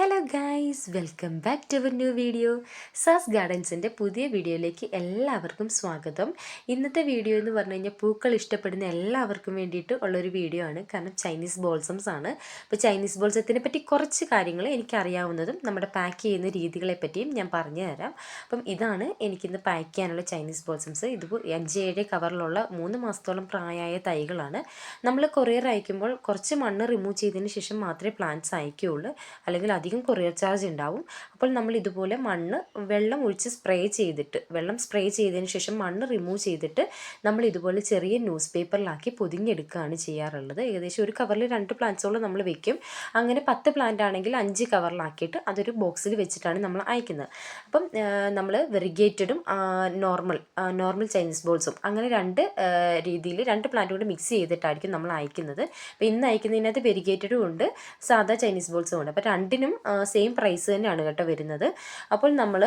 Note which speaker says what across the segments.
Speaker 1: Hello guys welcome back to our new video സാസ് ഗാർഡൻസിന്റെ പുതിയ വീഡിയോയിലേക്ക് എല്ലാവർക്കും സ്വാഗതം. ഇന്നത്തെ വീഡിയോ എന്ന് പറഞ്ഞു കഴിഞ്ഞാൽ പൂക്കൾ ഇഷ്ടപ്പെടുന്ന എല്ലാവർക്കും വേണ്ടിയിട്ട് ഉള്ളൊരു വീഡിയോ ആണ്. കാരണം ചൈനീസ് ബോൾസംസ് ആണ്. അപ്പോൾ ചൈനീസ് ബോൾസത്തിനെ പറ്റി കുറച്ച് കാര്യങ്ങൾ എനിക്കറിയാവുന്നതും നമ്മുടെ പാക്ക് ചെയ്യുന്ന രീതികളെ പറ്റിയും ഞാൻ പറഞ്ഞു തരാം. അപ്പം ഇതാണ് എനിക്കിന്ന് പാക്ക് ചെയ്യാനുള്ള ചൈനീസ് ബോൾസംസ് ഇത് അഞ്ച് ഏഴ് കവറിലുള്ള മൂന്ന് മാസത്തോളം പ്രായമായ തൈകളാണ്. നമ്മൾ കൊറിയർ അയക്കുമ്പോൾ കുറച്ച് മണ്ണ് റിമൂവ് ചെയ്തതിന് ശേഷം മാത്രമേ പ്ലാന്റ്സ് അയക്കുകയുള്ളൂ. അല്ലെങ്കിൽ അധികം കൊറിയർ ചാർജ് ഉണ്ടാവും. അപ്പോൾ നമ്മൾ ഇതുപോലെ മണ്ണ് വെള്ളം ഒഴിച്ച് സ്പ്രേ ചെയ്തിട്ട് വെള്ളം സ്പ്രേ ചെയ്തതിന് ശേഷം മണ്ണ് റിമൂവ് ചെയ്തിട്ട് നമ്മൾ ഇതുപോലെ ചെറിയ ന്യൂസ് പേപ്പറിലാക്കി പൊതിഞ്ഞെടുക്കുകയാണ് ചെയ്യാറുള്ളത്. ഏകദേശം ഒരു കവറിൽ രണ്ട് പ്ലാന്റ്സോളം നമ്മൾ വെക്കും. അങ്ങനെ പത്ത് പ്ലാന്റ് ആണെങ്കിൽ അഞ്ച് കവറിലാക്കിയിട്ട് അതൊരു ബോക്സിൽ വെച്ചിട്ടാണ് നമ്മൾ അയക്കുന്നത്. അപ്പം നമ്മൾ വെറിഗേറ്റഡും നോർമൽ നോർമൽ ചൈനീസ് ബോൾസും അങ്ങനെ രണ്ട് രീതിയിൽ രണ്ട് പ്ലാന്റ് കൂടെ മിക്സ് ചെയ്തിട്ടായിരിക്കും നമ്മൾ അയക്കുന്നത്. അപ്പോൾ ഇന്ന് അയക്കുന്നതിനകത്ത് വെരിഗേറ്റഡും ഉണ്ട് സാധാ ചൈനീസ് ബോൾസും ഉണ്ട്. അപ്പോൾ രണ്ടിനും സെയിം പ്രൈസ് തന്നെയാണ് കേട്ടോ വരുന്നത്. അപ്പോൾ നമ്മൾ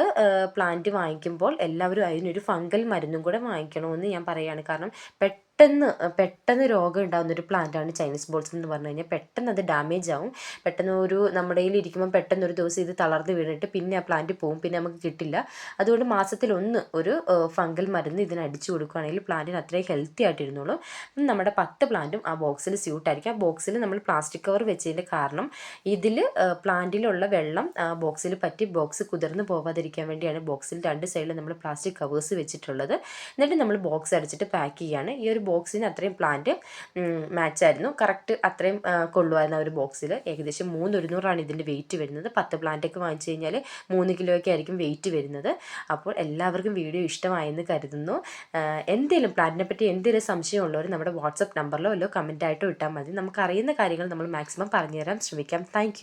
Speaker 1: പ്ലാന്റ് വാങ്ങിക്കുമ്പോൾ എല്ലാവരും അതിനൊരു ഫംഗൽ മരുന്നും കൂടെ വാങ്ങിക്കണമെന്ന് ഞാൻ പറയുകയാണ് കാരണം പെട്ടെന്ന് പെട്ടെന്ന് പെട്ടെന്ന് രോഗം ഉണ്ടാകുന്ന ഒരു പ്ലാന്റാണ് ചൈനീസ് ബോൾസ് എന്ന് പറഞ്ഞു കഴിഞ്ഞാൽ പെട്ടെന്ന് അത് ഡാമേജ് ആവും. പെട്ടെന്ന് ഒരു നമ്മുടെ കയ്യിൽ ഇരിക്കുമ്പോൾ പെട്ടെന്ന് ഒരു ദിവസം ഇത് തളർന്ന് വീണിട്ട് പിന്നെ ആ പ്ലാന്റ് പോവും പിന്നെ നമുക്ക് കിട്ടില്ല. അതുകൊണ്ട് മാസത്തിൽ ഒന്ന് ഒരു ഫംഗൽ മരുന്ന് ഇതിന് അടിച്ചു കൊടുക്കുകയാണെങ്കിൽ പ്ലാന്റിന് അത്രയും ഹെൽത്തി ആയിട്ടിരുന്നുള്ളൂ നമ്മുടെ പത്ത് പ്ലാന്റും ആ ബോക്സിൽ സ്യൂട്ടായിരിക്കും ആ ബോക്സിൽ നമ്മൾ പ്ലാസ്റ്റിക് കവർ വെച്ചതിന്റെ കാരണം ഇതിൽ പ്ലാന്റിലുള്ള വെള്ളം ആ ബോക്സിൽ പറ്റി ബോക്സ് കുതിർന്ന് പോവാതിരിക്കാൻ വേണ്ടിയാണ് ബോക്സിൽ രണ്ട് സൈഡിൽ നമ്മൾ പ്ലാസ്റ്റിക് കവേഴ്സ് വെച്ചിട്ടുള്ളത്. എന്നിട്ട് നമ്മൾ ബോക്സ് അടിച്ചിട്ട് പാക്ക് ചെയ്യുകയാണ്. ഈ ഒരു ബോക്സിന് അത്രയും പ്ലാന്റ് മാച്ചായിരുന്നു കറക്റ്റ് അത്രയും കൊള്ളുമായിരുന്നു ആ ഒരു ബോക്സിൽ ഏകദേശം മൂന്ന് ഒരുന്നൂറാണ് ഇതിന്റെ വെയിറ്റ് വരുന്നത്. പത്ത് പ്ലാന്റൊക്കെ വാങ്ങിച്ചു കഴിഞ്ഞാൽ മൂന്ന് കിലോയൊക്കെ ആയിരിക്കും വെയിറ്റ് വരുന്നത്. അപ്പോൾ എല്ലാവർക്കും വീഡിയോ ഇഷ്ടമായെന്ന് കരുതുന്നു. എന്തെങ്കിലും പ്ലാന്റിനെ പറ്റി എന്തെങ്കിലും സംശയമുള്ളവർ നമ്മുടെ വാട്സപ്പ് നമ്പറിലോ അല്ലോ കമന്റായിട്ടോ ഇട്ടാൽ മതി. നമുക്കറിയുന്ന കാര്യങ്ങൾ നമ്മൾ മാക്സിമം പറഞ്ഞുതരാൻ ശ്രമിക്കാം. താങ്ക്